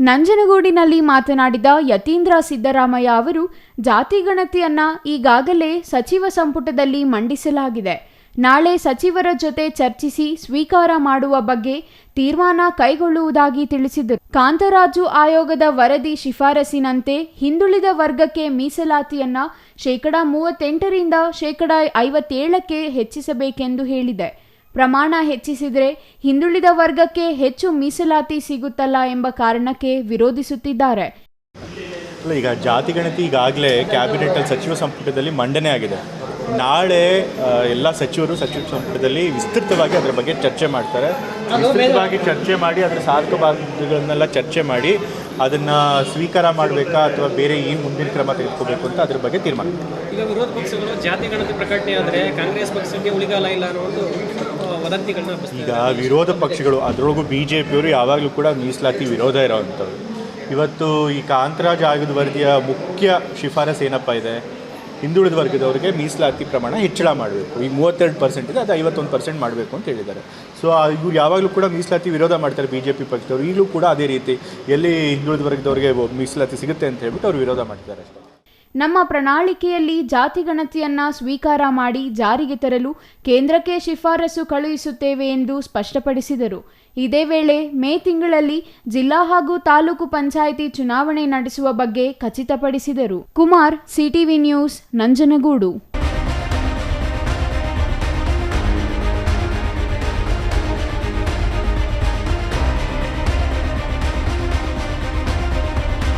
ನಂಜನಗೂಡಿನಲ್ಲಿ ಮಾತನಾಡಿದ ಯತೀಂದ್ರ ಸಿದ್ದರಾಮಯ್ಯ ಅವರು, ಜಾತಿ ಗಣತಿಯನ್ನ ಈಗಾಗಲೇ ಸಚಿವ ಸಂಪುಟದಲ್ಲಿ ಮಂಡಿಸಲಾಗಿದೆ. ನಾಳೆ ಸಚಿವರ ಜೊತೆ ಚರ್ಚಿಸಿ ಸ್ವೀಕಾರ ಮಾಡುವ ಬಗ್ಗೆ ತೀರ್ಮಾನ ಕೈಗೊಳ್ಳುವುದಾಗಿ ತಿಳಿಸಿದರು. ಕಾಂತರಾಜು ಆಯೋಗದ ವರದಿ ಶಿಫಾರಸಿನಂತೆ ಹಿಂದುಳಿದ ವರ್ಗಕ್ಕೆ ಮೀಸಲಾತಿಯನ್ನ ಶೇಕಡಾ ಮೂವತ್ತೆಂಟರಿಂದ ಶೇಕಡಾ ಐವತ್ತೇಳಕ್ಕೆ ಹೆಚ್ಚಿಸಬೇಕೆಂದು ಹೇಳಿದೆ. ಪ್ರಮಾಣ ಹೆಚ್ಚಿಸಿದರೆ ಹಿಂದುಳಿದ ವರ್ಗಕ್ಕೆ ಹೆಚ್ಚು ಮೀಸಲಾತಿ ಸಿಗುತ್ತಲ್ಲ ಎಂಬ ಕಾರಣಕ್ಕೆ ವಿರೋಧಿಸುತ್ತಿದ್ದಾರೆ. ಅಲ್ಲ ಈಗ ಜಾತಿ ಗಣತಿ ಈಗಾಗಲೇ ಕ್ಯಾಬಿನೆಟಲ್ಲಿ ಸಚಿವ ಸಂಪುಟದಲ್ಲಿ ಮಂಡನೆ ಆಗಿದೆ. ನಾಳೆ ಎಲ್ಲ ಸಚಿವರು ಸಚಿವ ಸಂಪುಟದಲ್ಲಿ ವಿಸ್ತೃತವಾಗಿ ಅದರ ಬಗ್ಗೆ ಚರ್ಚೆ ಮಾಡ್ತಾರೆ. ವಿಸ್ತೃತವಾಗಿ ಚರ್ಚೆ ಮಾಡಿ ಅದರ ಸಾಧಕ ಬಾಧಕಗಳನ್ನೆಲ್ಲ ಚರ್ಚೆ ಮಾಡಿ ಅದನ್ನು ಸ್ವೀಕಾರ ಮಾಡಬೇಕಾ ಅಥವಾ ಬೇರೆ ಏನು ಮುಂದಿನ ಕ್ರಮ ತೆಗೆದುಕೋಬೇಕು ಅಂತ ಅದ್ರ ಬಗ್ಗೆ ತೀರ್ಮಾನ. ಈಗ ವಿರೋಧ ಪಕ್ಷಗಳು ಜಾತಿ ಗಣತಿ ಪ್ರಕಟಣೆ ಆದರೆ ಕಾಂಗ್ರೆಸ್ ಪಕ್ಷಕ್ಕೆ ಉಳಿಗಾಲ ಇಲ್ಲ ಅನ್ನೋ ಒಂದು ವದಂತಿಗಳನ್ನ ಈಗ ವಿರೋಧ ಪಕ್ಷಗಳು ಅದರೊಳಗೂ ಬಿ ಜೆ ಪಿಯವರು ಯಾವಾಗಲೂ ಕೂಡ ಮೀಸಲಾತಿ ವಿರೋಧ ಇರೋವಂಥವ್ರು. ಇವತ್ತು ಈ ಕಾಂತರಾಜ್ ಆಯೋಗದ ವರದಿಯ ಮುಖ್ಯ ಶಿಫಾರಸು ಏನಪ್ಪ ಇದೆ? ಹಿಂದುಳಿದ ವರ್ಗದವರಿಗೆ ಮೀಸಲಾತಿ ಪ್ರಮಾಣ ಹೆಚ್ಚಳ ಮಾಡಬೇಕು. ಈಗ ಮೂವತ್ತೆರಡು ಪರ್ಸೆಂಟ್ ಇದೆ ಅದು ಐವತ್ತೊಂದು ಪರ್ಸೆಂಟ್ ಮಾಡಬೇಕು ಅಂತ ಹೇಳಿದ್ದಾರೆ. ಸೊ ಇವ್ರು ಯಾವಾಗಲೂ ಕೂಡ ಮೀಸಲಾತಿ ವಿರೋಧ ಮಾಡ್ತಾರೆ ಬಿ ಜೆ ಪಿ ಪಕ್ಷದವರು. ಈಗಲೂ ಕೂಡ ಅದೇ ರೀತಿ ಎಲ್ಲಿ ಹಿಂದುಳಿದ ವರ್ಗದವರಿಗೆ ಮೀಸಲಾತಿ ಸಿಗುತ್ತೆ ಅಂತ ಹೇಳ್ಬಿಟ್ಟು ಅವ್ರು ವಿರೋಧ ಮಾಡ್ತಾರೆ ನಮ್ಮ ಪ್ರಣಾಳಿಕೆಯಲ್ಲಿ ಜಾತಿಗಣತಿಯನ್ನ ಸ್ವೀಕಾರ ಮಾಡಿ ಜಾರಿಗೆ ತರಲು ಕೇಂದ್ರಕ್ಕೆ ಶಿಫಾರಸು ಕಳುಹಿಸುತ್ತೇವೆ ಎಂದು ಸ್ಪಷ್ಟಪಡಿಸಿದರು. ಇದೇ ವೇಳೆ ಮೇ ತಿಂಗಳಲ್ಲಿ ಜಿಲ್ಲಾ ಹಾಗೂ ತಾಲೂಕು ಪಂಚಾಯಿತಿ ಚುನಾವಣೆ ನಡೆಸುವ ಬಗ್ಗೆ ಖಚಿತಪಡಿಸಿದರು. Kumar, CTV news, Nanjangud.